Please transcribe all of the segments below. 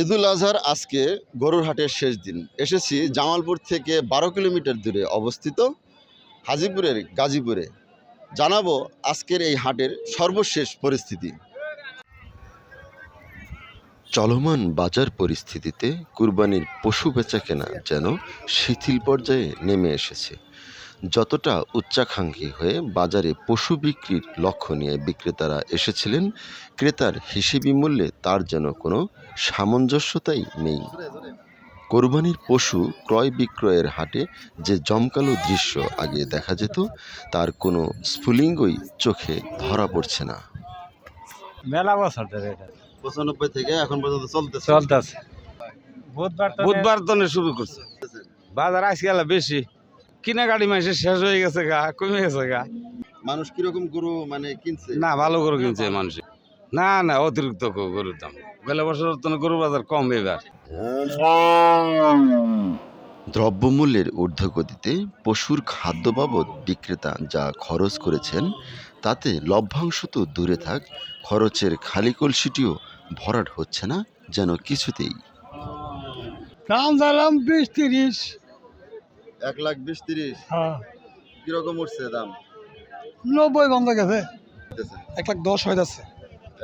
ঈদুল আজহার আজকে গরুর হাটের শেষ দিন। এসেছি জামালপুর থেকে বারো কিলোমিটার দূরে অবস্থিত হাজিপুরের গাজীপুরে। জানাব আজকের এই হাটের সর্বশেষ পরিস্থিতি। চলমান বাজার পরিস্থিতিতে কুরবানির পশু বেচাকেনা যেন শিথিল পর্যায়ে নেমে এসেছে। যতটা উচ্চাকাঙ্ক্ষী হয়ে বাজারে পশু বিক্রির লক্ষ্য নিয়ে বিক্রেতারা এসেছিলেন ক্রেতার হিসেবি মূল্যে তার যেন কোনো সামঞ্জস্যতাই নেই। কোরবানির পশু ক্রয় বিক্রয়ের হাটে যে জমকালো দৃশ্য আগে দেখা যেত তার কোনো স্ফুলিঙ্গই চোখে ধরা পড়ছে না। মেলা বছর ধরে এটা। পঁচানব্বই থেকে এখন পর্যন্ত চলতেছে। চলতেছে। বুধবার বুধবার তো শুরু করছে। বাজার আজকাল বেশি। কিনা গাড়ি মাসে শেষ হয়ে গেছে গা কমে গেছে গা। মানুষ কীরকম গরু মানে কিনছে? না ভালো গরু কিনছে মানুষ। না না অতিরিক্ত গরুর দাম। গেল বছর তো গরুর বাজার কম এবার। দ্রব্যমূল্যের ঊর্ধ্বগতিতে পশুর খাদ্য বাবদ বিক্রেতা যা খরচ করেছেন তাতে লভ্যাংশ তো দূরে থাক খরচের খালি কলসিটিও ভরাট হচ্ছে না যেন কিছুতেই। দাম দিলাম বিশ তিরিশ। এক লাখ বিশ তিরিশ। হ্যাঁ। কীরকম উঠছে দাম? নব্বই বন্ধ গেছে। এক লাখ দশ হয়ে যাচ্ছে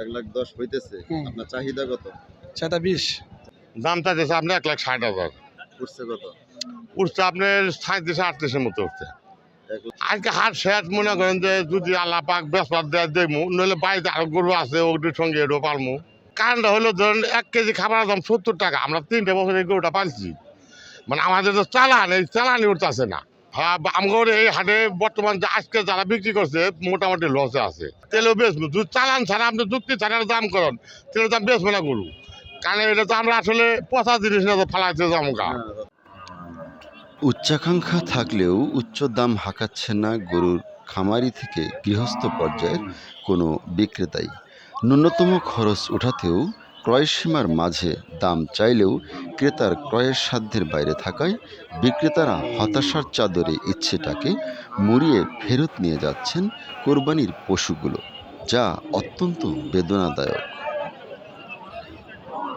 এক লাখ দশ হইতেছে। আপনার চাহিদা কত? সেটা বিশ। দামটা দিয়েছে আপনি এক লাখ ষাট হাজার। উঠছে কত? উঠছে আপনার সাঁত্রিশে আটত্রিশের মতো উঠছে। আজকে হাট শেষ মনে করেন যে যদি আল্লাহ পাক বেসপাত দেয় দেবো। নইলে বাড়িতে আরও গরু আছে ওটির সঙ্গে এটাও পালমু কারণটা হলো ধরেন এক কেজি খাবার দাম সত্তর টাকা। আমরা তিনটে বছর এই গরুটা পালছি মানে আমাদের তো চালান, এই চালানি উঠতেছে না। হ্যাঁ এই হাটে বর্তমান আজকে যারা বিক্রি করছে, মোটামুটি লসে আছে। তেলেও বেচবো। চালান ছাড়া আপনি যুক্তি ছাড়া দাম করেন? তেলের দাম বেচবে না গরু। কারণ এটা তো আমরা আসলে পচা জিনিস না তো ফালাইতে যাব গা। উচ্চাকাঙ্ক্ষা থাকলেও উচ্চ দাম হাঁকাচ্ছে না গরুর খামারি থেকে গৃহস্থ পর্যায়ের কোনো বিক্রেতাই। ন্যূনতম খরচ উঠাতেও ক্রয়সীমার মাঝে দাম চাইলেও ক্রেতার ক্রয়ের সাধ্যের বাইরে থাকায় বিক্রেতারা হতাশার চাদরে ইচ্ছেটাকে মুড়িয়ে ফেরত নিয়ে যাচ্ছেন কোরবানির পশুগুলো যা অত্যন্ত বেদনাদায়ক।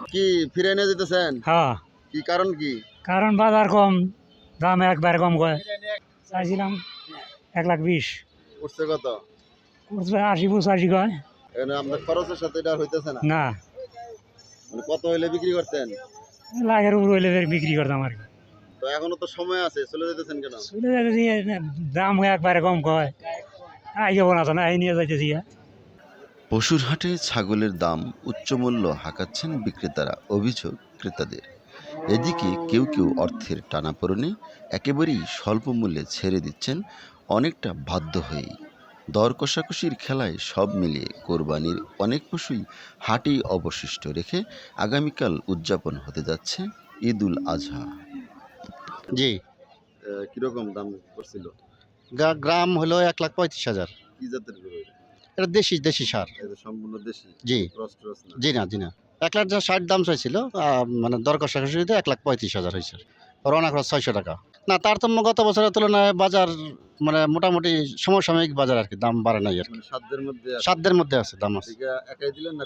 কি ফিরে এনে দিতেছেন? হ্যাঁ। কি কারণ কি? কারণ বাজার কম দাম একবার কম কয়। চাইছিলাম এক লাখ বিশ। উঠছে কত? করছে আশি পঁচাশি কয়। এখানে আপনার খরচের সাথে এটা হইতেছে না। না। মানে কত হইলে বিক্রি করতেন? লাখের উপর হইলে বিক্রি করতাম আর কি। তো এখনও তো সময় আছে চলে যেতেছেন কেন? চলে যাইতেছি দাম একবারে কম কয়। আই যাব না তো না এই নিয়ে যাইতেছি পশুর হাটে ছাগলের দাম উচ্চমূল্য হাঁকাচ্ছেন বিক্রেতারা অভিযোগ ক্রেতাদের। এদিকে কেউ কেউ অর্থের টানাপোড়েনে একেবারেই স্বল্প মূল্যে ছেড়ে দিচ্ছেন অনেকটা বাধ্য হয়েই। দর কষাকষির খেলায় সব মিলিয়ে কোরবানির অনেক পশুই হাটেই অবশিষ্ট রেখে আগামীকাল উদযাপন হতে যাচ্ছে ঈদুল আজহা। জি। কীরকম দাম করছিল গা- গ্রাম হলো এক লাখ পঁয়ত্রিশ হাজার। কি জাতের এটা? দেশি দেশি সার। এটা সম্পূর্ণ দেশি? জি। জি না জি না। এক লাখ যা ষাট দাম চাইছিল মানে দর কষাকষিতে এক লাখ পঁয়ত্রিশ হাজার হয়েছে। রওনা খরচ ছয়শো টাকা। না তারতম্য গত বছরের তুলনায় বাজার মানে মোটামুটি সমসাময়িক বাজার আর কি দাম বাড়ে নাই আর কি। মানে সাধ্যের মধ্যে আছে। সাধ্যের মধ্যে আছে দাম আছে। একাই দিলেন না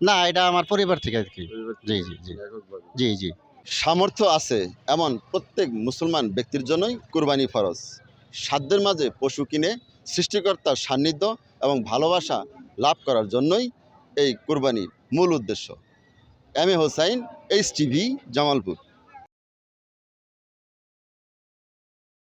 না এটা আমার পরিবার থেকে আর কি। জি জি জি। জি জি। সামর্থ্য আছে এমন প্রত্যেক মুসলমান ব্যক্তির জন্যই কুরবানি ফরজ। সাধ্যের মাঝে পশু কিনে সৃষ্টিকর্তার সান্নিধ্য এবং ভালোবাসা লাভ করার জন্যই এই কুরবানির মূল উদ্দেশ্য। M A Hossain H TV Jamalpur.